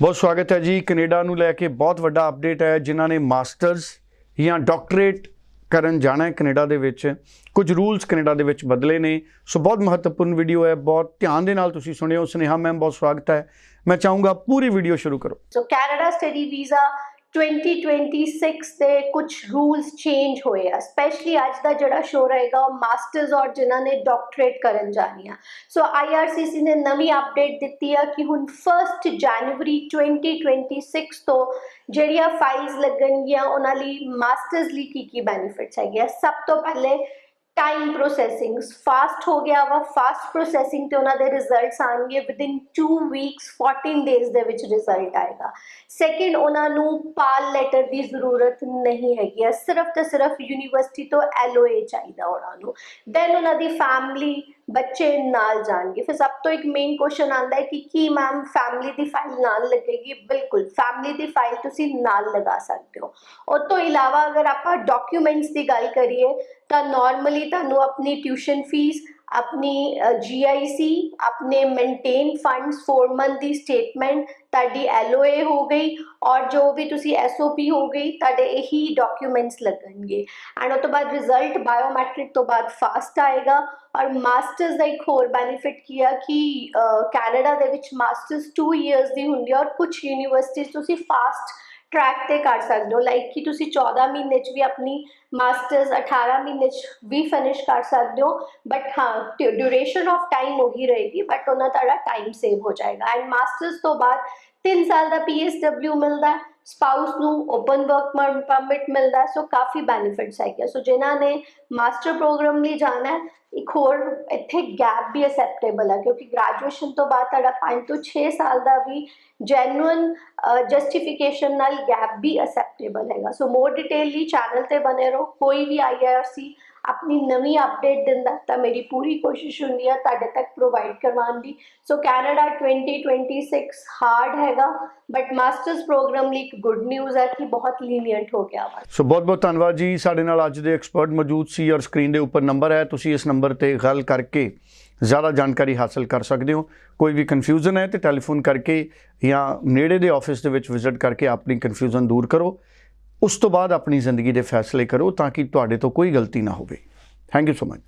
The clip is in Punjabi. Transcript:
ਬਹੁਤ ਸਵਾਗਤ ਹੈ ਜੀ। ਕੈਨੇਡਾ ਨੂੰ ਲੈ ਕੇ ਬਹੁਤ ਵੱਡਾ ਅਪਡੇਟ ਹੈ। ਜਿਨ੍ਹਾਂ ਨੇ ਮਾਸਟਰਸ ਜਾਂ ਡਾਕਟਰੇਟ ਕਰਨ ਜਾਣਾ ਹੈ ਕੈਨੇਡਾ ਦੇ ਵਿੱਚ। ਕੁਝ ਰੂਲਸ ਕੈਨੇਡਾ ਦੇ ਵਿੱਚ ਬਦਲੇ ਨੇ। ਸੋ ਬਹੁਤ ਮਹੱਤਵਪੂਰਨ ਵੀਡੀਓ ਹੈ। ਬਹੁਤ ਧਿਆਨ ਦੇ ਨਾਲ ਤੁਸੀਂ ਸੁਣਿਓ। ਸੁਨੇਹਾ ਮੈਮ, ਬਹੁਤ ਸਵਾਗਤ ਹੈ। ਮੈਂ ਚਾਹੂੰਗਾ ਪੂਰੀ ਵੀਡੀਓ ਸ਼ੁਰੂ ਕਰੋ। ਸੋ ਕੈਨੇਡਾ ਸਟੱਡੀ ਵੀਜ਼ਾ 2026 ਦੇ ਕੁਝ ਰੂਲਸ ਚੇਂਜ ਹੋਏ ਆ ਸਪੈਸ਼ਲੀ ਅੱਜ ਦਾ ਜਿਹੜਾ ਸ਼ੋਅ ਰਹੇਗਾ, ਉਹ ਮਾਸਟਰਸ ਔਰ ਜਿਨ੍ਹਾਂ ਨੇ ਡਾਕਟਰੇਟ ਕਰਨ ਜਾਣੀ ਆ। ਸੋ ਆਈਆਰਸੀਸੀ ਨੇ ਨਵੀਂ ਅਪਡੇਟ ਦਿੱਤੀ ਆ ਕਿ ਹੁਣ 1 ਜਨਵਰੀ 2026 ਤੋਂ ਜਿਹੜੀਆਂ ਫਾਈਲਸ ਲੱਗਣਗੀਆਂ, ਉਹਨਾਂ ਲਈ ਮਾਸਟਰਸ ਲਈ ਕੀ ਕੀ ਬੈਨੀਫਿਟਸ ਹੈਗੇ ਸਭ ਤੋਂ ਪਹਿਲੇ ਟਾਈਮ ਪ੍ਰੋਸੈਸਿੰਗ ਫਾਸਟ ਹੋ ਗਿਆ ਵਾ ਫਾਸਟ ਪ੍ਰੋਸੈਸਿੰਗ ਤੇ ਉਹਨਾਂ ਦੇ ਰਿਜ਼ਲਟਸ ਆਣਗੇ ਵਿਦਿਨ 2 ਵੀਕਸ 14 ਡੇਜ਼ ਦੇ ਵਿੱਚ ਰਿਜ਼ਲਟ ਆਏਗਾ। ਸੈਕਿੰਡ ਉਹਨਾਂ ਨੂੰ ਪਾਲ ਲੈਟਰ ਦੀ ਜ਼ਰੂਰਤ ਨਹੀਂ ਹੈਗੀ ਹੈ ਸਿਰਫ ਤੇ ਸਿਰਫ ਯੂਨੀਵਰਸਿਟੀ ਤੋਂ ਐਲਓਏ ਚਾਹੀਦਾ ਉਹਨਾਂ ਨੂੰ। ਦੈਨ ਉਹਨਾਂ ਦੀ ਫੈਮਿਲੀ ਬੱਚੇ ਨਾਲ ਜਾਣਗੇ। ਫਿਰ ਸਭ ਤੋਂ ਇੱਕ ਮੇਨ ਕੁਐਸਚਨ ਆਉਂਦਾ ਹੈ ਕਿ ਕੀ ਮੈਮ ਫੈਮਿਲੀ ਦੀ ਫਾਈਲ ਨਾਲ ਲੱਗੇਗੀ? ਬਿਲਕੁਲ ਫੈਮਿਲੀ ਦੀ ਫਾਈਲ ਤੁਸੀਂ ਨਾਲ ਲਗਾ ਸਕਦੇ ਹੋ। ਉਹ ਤੋਂ ਇਲਾਵਾ ਅਗਰ ਆਪਾਂ ਡਾਕੂਮੈਂਟਸ ਦੀ ਗੱਲ ਕਰੀਏ, ਤਾਂ ਨਾਰਮਲੀ ਤੁਹਾਨੂੰ ਆਪਣੀ ਟਿਊਸ਼ਨ ਫੀਸ ਆਪਣੀ ਜੀਆਈਸੀ ਆਪਣੇ ਮੇਨਟੇਨ ਫੰਡਸ 4 ਮੰਥ ਦੀ ਸਟੇਟਮੈਂਟ ਤੁਹਾਡੀ ਐਲਓਏ ਹੋ ਗਈ ਔਰ ਜੋ ਵੀ ਤੁਸੀਂ ਐਸਓਪੀ ਹੋ ਗਈ, ਤੁਹਾਡੇ ਇਹੀ ਡਾਕੂਮੈਂਟਸ ਲੱਗਣਗੇ। ਐਂਡ ਉਹ ਤੋਂ ਬਾਅਦ ਰਿਜ਼ਲਟ ਬਾਇਓਮੈਟ੍ਰਿਕ ਤੋਂ ਬਾਅਦ ਫਾਸਟ ਆਏਗਾ ਔਰ ਮਾਸਟਰਸ ਦਾ ਇੱਕ ਹੋਰ ਬੈਨੀਫਿਟ ਕੀ ਆ ਕਿ ਕੈਨੇਡਾ ਦੇ ਵਿੱਚ ਮਾਸਟਰਸ 2 ਇਅਰਸ ਦੀ ਹੁੰਦੀ ਆ ਔਰ ਕੁਝ ਯੂਨੀਵਰਸਿਟੀਜ਼ ਤੁਸੀਂ ਫਾਸਟ ਟਰੈਕ ਤੇ ਕਰ ਸਕਦੇ ਹੋ। ਲਾਈਕ ਕਿ ਤੁਸੀਂ 14 ਮਹੀਨੇ ਚ ਵੀ ਆਪਣੀ ਮਾਸਟਰਸ 18 ਮਹੀਨੇ ਚ ਵੀ ਫਿਨਿਸ਼ ਕਰ ਸਕਦੇ ਹੋ। ਬਟ ਹਾਂ ਡਿਊਰੇਸ਼ਨ ਆਫ ਟਾਈਮ ਉਹੀ ਰਹੇਗੀ ਬਟ ਉਹਨਾਂ ਤੁਹਾਡਾ ਟਾਈਮ ਸੇਵ ਹੋ ਜਾਏਗਾ। ਐਂਡ ਮਾਸਟਰਸ ਤੋਂ ਬਾਅਦ 3 ਸਾਲ ਦਾ ਪੀਐਸਡਬਲਿਊ ਮਿਲਦਾ ਸਪਾਊਸ ਨੂੰ ਓਪਨ ਵਰਕ ਪਰਮਿਟ ਮਿਲਦਾ ਸੋ ਕਾਫੀ ਬੈਨੀਫਿਟਸ ਹੈਗੇ ਸੋ ਜਿਨ੍ਹਾਂ ਨੇ ਮਾਸਟਰ ਪ੍ਰੋਗਰਾਮ ਲਈ ਜਾਣਾ ਹੈ, ਇੱਕ ਹੋਰ ਇੱਥੇ ਗੈਪ ਵੀ ਅਸੈਪਟੇਬਲ ਹੈ, ਕਿਉਂਕਿ ਗ੍ਰੈਜੂਏਸ਼ਨ ਤੋਂ ਬਾਅਦ ਤੁਹਾਡਾ 5 ਤੋਂ 6 ਸਾਲ ਦਾ ਵੀ ਜੈਨੂਇਨ ਜਸਟੀਫਿਕੇਸ਼ਨ ਨਾਲ ਗੈਪ ਵੀ ਅਸੈਪਟੇਬਲ ਹੈਗਾ। ਸੋ ਮੋਰ ਡਿਟੇਲ ਲਈ ਚੈਨਲ ਤੇ ਬਨੇ ਰਹੋ, ਕੋਈ ਵੀ ਆਈਆਰਸੀ ਆਪਣੀ ਨਵੀਂ ਅਪਡੇਟ ਦਿੰਦਾ ਤਾਂ ਮੇਰੀ ਪੂਰੀ ਕੋਸ਼ਿਸ਼ ਹੁੰਦੀ ਹੈ ਤੁਹਾਡੇ ਤੱਕ ਪ੍ਰੋਵਾਈਡ ਕਰਵਾਉਣ ਦੀ। ਸੋ ਕੈਨੇਡਾ 2026 ਹਾਰਡ ਹੈਗਾ ਬਟ ਮਾਸਟਰਸ ਪ੍ਰੋਗਰਾਮ ਲਈ ਇੱਕ ਗੁੱਡ ਨਿਊਜ਼ ਹੈ ਕਿ ਬਹੁਤ ਲੀਨੀਅੰਟ ਹੋ ਗਿਆ ਵਾ। ਸੋ ਬਹੁਤ ਬਹੁਤ ਧੰਨਵਾਦ ਜੀ। ਸਾਡੇ ਨਾਲ ਅੱਜ ਦੇ ਐਕਸਪਰਟ ਮੌਜੂਦ ਸੀ ਔਰ ਸਕਰੀਨ ਦੇ ਉੱਪਰ ਨੰਬਰ ਹੈ। ਤੁਸੀਂ ਇਸ ਨੰਬਰ ਤੇ ਗੱਲ ਕਰਕੇ ਜ਼ਿਆਦਾ ਜਾਣਕਾਰੀ ਹਾਸਲ ਕਰ ਸਕਦੇ ਹੋ। ਕੋਈ ਵੀ ਕਨਫਿਊਜ਼ਨ ਹੈ ਤੇ ਟੈਲੀਫੋਨ ਕਰਕੇ ਜਾਂ ਨੇੜੇ ਦੇ ਆਫਿਸ ਦੇ ਵਿੱਚ ਵਿਜ਼ਿਟ ਕਰਕੇ ਆਪਣੀ ਕਨਫਿਊਜ਼ਨ ਦੂਰ ਕਰੋ। ਉਸ ਤੋਂ ਬਾਅਦ ਆਪਣੀ ਜ਼ਿੰਦਗੀ ਦੇ ਫੈਸਲੇ ਕਰੋ ਤਾਂ ਕਿ ਤੁਹਾਡੇ ਤੋਂ ਕੋਈ ਗਲਤੀ ਨਾ ਹੋਵੇ। Thank you so much